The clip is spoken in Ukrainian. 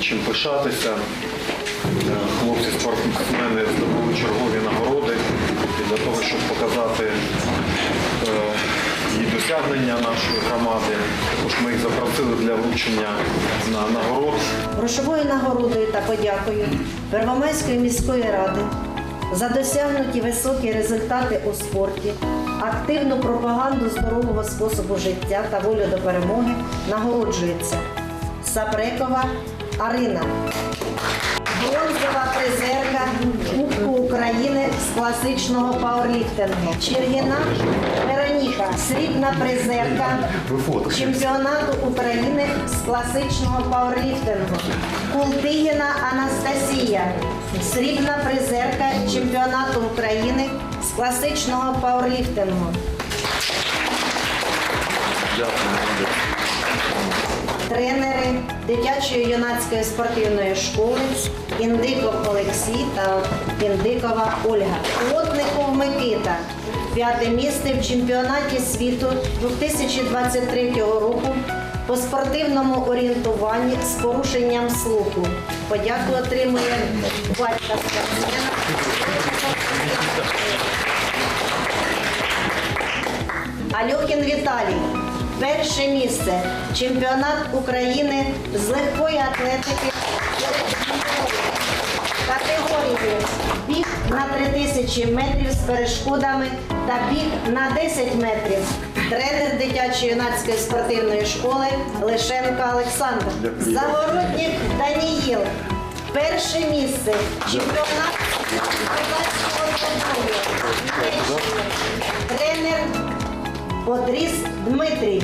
чим пишатися. Е, Хлопці спортсмени здобули чергові нагороди і для того, щоб показати е, і досягнення нашої громади. Також ми їх запросили для вручення на нагород. Грошовою нагородою та подякою Первомайської міської ради за досягнуті високі результати у спорті, активну пропаганду здорового способу життя та волю до перемоги нагороджується Сапрекова Арина. Бронзова призерка Кубку України з класичного пауерліфтингу. Чергіна Вероніка, срібна призерка чемпіонату України з класичного пауерліфтингу. Култигіна Анастасія, срібна призерка чемпіонату України з класичного пауерліфтингу. Тренери дитячої юнацької спортивної школи Індиков Олексій та Індикова Ольга. Плотников Микита. П'яте місце в чемпіонаті світу 2023 року по спортивному орієнтуванні з порушенням слуху. Подяку отримує батька спортсмена. Альохін Віталій. Перше місце. Чемпіонат України з легкої атлетики категорії біг на 3000 метрів з перешкодами та біг на 10 метрів. Тренер дитячої юнацької спортивної школи Лишенко Олександр. Загороднік Даніїл. Перше місце. Чемпіонат козацького Тренер Дмитрій.